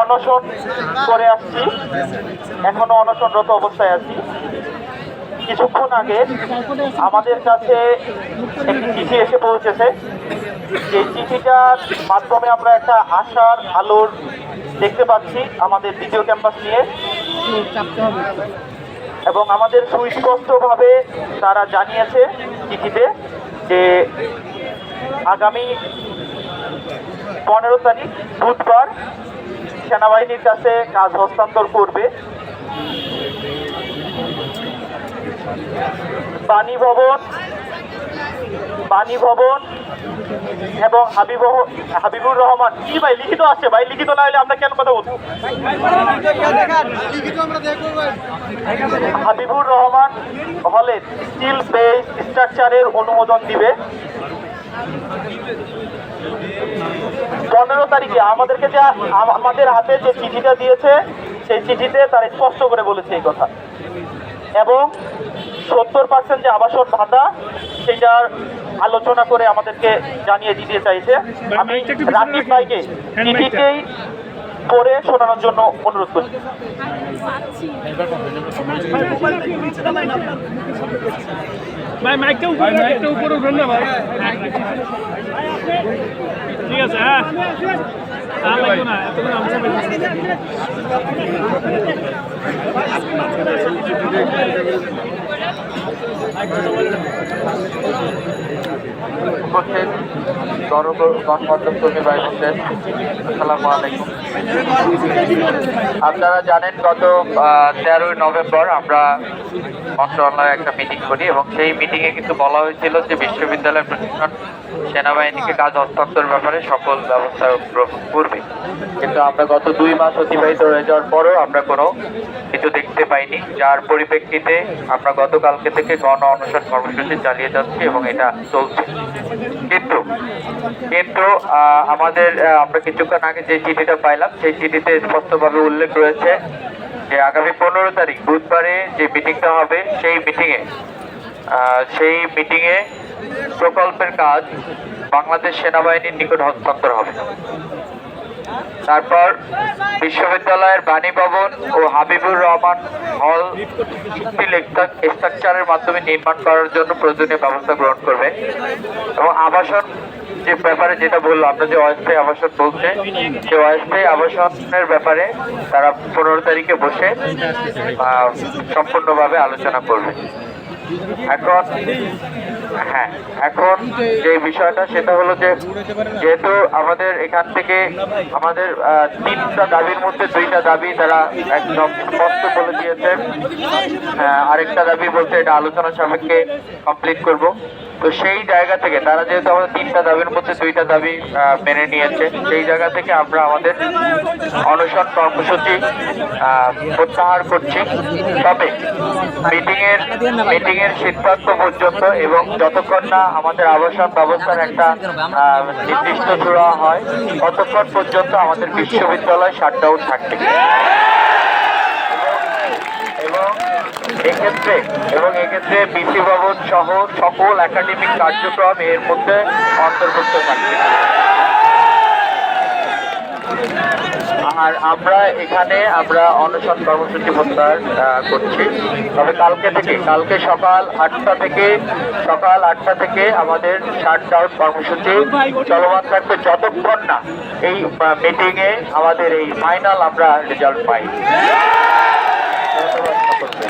অনশন করে আসছি। এখনও অনশনরত অবস্থায় আছি। কিছুক্ষণ আগে আমাদের কাছে একটি চিঠি এসে পৌঁছেছে। যে চিঠিটার মাধ্যমে আমরা একটা আশার আলোর দেখতে পাচ্ছি আমাদের দ্বিতীয় ক্যাম্পাস নিয়ে। এবং আমাদের সুস্পষ্টভাবে তারা জানিয়েছে চিঠিতে যে আগামী পনেরো তারিখ, বুধবার সেনাবাহিনীর কাছে কাজ হস্তান্তর করবে। বাণী ভবন বাণী ভবন এবং হাবিব, হাবিবুর রহমান। কি ভাই, লিখিত আছে? ভাই, লিখিত না হলে আমরা কেন কথা বলব? হাবিবুর রহমান হলে স্টিল বেস স্ট্রাকচারের অনুমোদন দিবে। পনেরো তারিখে আমাদেরকে যে আমাদের হাতে যে চিঠিটা দিয়েছে সেই চিঠিতে তারা স্পষ্ট করে বলেছে এই কথা। এবং সত্তর পার্সেন্ট যে আবাসন ভাতা সেটার আলোচনা করে আমাদেরকে জানিয়ে দিতে চাইছে। আমি রাকিব ভাইকে চিঠিতেই পড়ে শোনানোর জন্য অনুরোধ করছি ভাই মাইকটা উপরে মাইকটা উপরে উঠবেন না ভাই। ঠিক আছে হ্যাঁ। আর লাগবে না এতক্ষণ করছেন। গণমাধ্যম কর্মী ভাই আসসালামু আলাইকুম। আপনারা জানেন, গত তেরোই নভেম্বর আমরা মন্ত্রণালয়ে একটা মিটিং করি এবং সেই মিটিংয়ে কিন্তু বলা হয়েছিল যে বিশ্ববিদ্যালয় প্রশাসন সেনাবাহিনীকে কাজ হস্তান্তর ব্যাপারে সকল ব্যবস্থা গ্রহণ করবে। কিন্তু আমরা গত দুই মাস অতিবাহিত হয়ে যাওয়ার পরও আমরা কোনো কিছু দেখতে পাইনি। যার পরিপ্রেক্ষিতে আমরা গতকালকে থেকে গণ অনশন কর্মসূচি চালিয়ে যাচ্ছি এবং এটা চলছে। কিন্তু কিন্তু আমাদের আমরা কিছুক্ষণ আগে যে চিঠিটা পাইলাম, সেই চিঠিতে স্পষ্টভাবে উল্লেখ রয়েছে যে আগামী পনেরো তারিখ, বুধবারে যে মিটিংটা হবে, সেই মিটিংয়ে সেই মিটিংয়ে প্রকল্পের কাজ বাংলাদেশ সেনাবাহিনীর নিকট হস্তান্তর হবে। তারপর বিশ্ববিদ্যালয়ের বাণী ভবন ও হাবিবুর রহমান হল স্ট্রাকচারের মাধ্যমে নির্মাণ করার জন্য প্রয়োজনীয় ব্যবস্থা গ্রহণ করবে। এবং আবাসন যে ব্যাপারে যেটা বলল আমরা যে অস্থায়ী আবাসন বলছে সে অস্থায়ী আবাসনের ব্যাপারে তারা পনেরো তারিখে বসে সম্পূর্ণভাবে আলোচনা করবে। এখন হ্যাঁ এখন যে বিষয়টা সেটা হলো যে যেহেতু আমাদের এখান থেকে আমাদের তিনটা দাবির মধ্যে দুইটা দাবি তারা একদম স্পষ্ট বলে দিয়েছে। আরেকটা দাবি বলতে এটা আলোচনা সাপেক্ষে কমপ্লিট করব। তো সেই জায়গা থেকে, তারা যেহেতু আমাদের তিনটা দাবির মধ্যে দুইটা দাবি মেনে নিয়েছে, সেই জায়গা থেকে আমরা আমাদের অনশন কর্মসূচি প্রত্যাহার করছি। তবে মিটিংয়ের মিটিংয়ের মিটিং সিদ্ধান্ত পর্যন্ত এবং যতক্ষণ না আমাদের আবাসন ব্যবস্থার একটা নির্দিষ্ট চূড়া হয়, ততক্ষণ পর্যন্ত আমাদের বিশ্ববিদ্যালয় শাটডাউন থাকবে। এবং এক্ষেত্রে এবং এক্ষেত্রে বিসি ভবন সহ সকল একাডেমিক কার্যক্রম এর মধ্যে অন্তর্ভুক্ত থাকবে। আর আমরা এখানে, আমরা অনশন কর্মসূচি প্রত্যাহার করছি। তবে কালকে থেকে, কালকে সকাল আটটা থেকে, সকাল আটটা থেকে আমাদের শাট ডাউন কর্মসূচি চলমান থাকবে যতক্ষণ না এই মিটিংয়ে আমাদের এই ফাইনাল আমরা রেজাল্ট পাই। ধন্যবাদ সকলকে।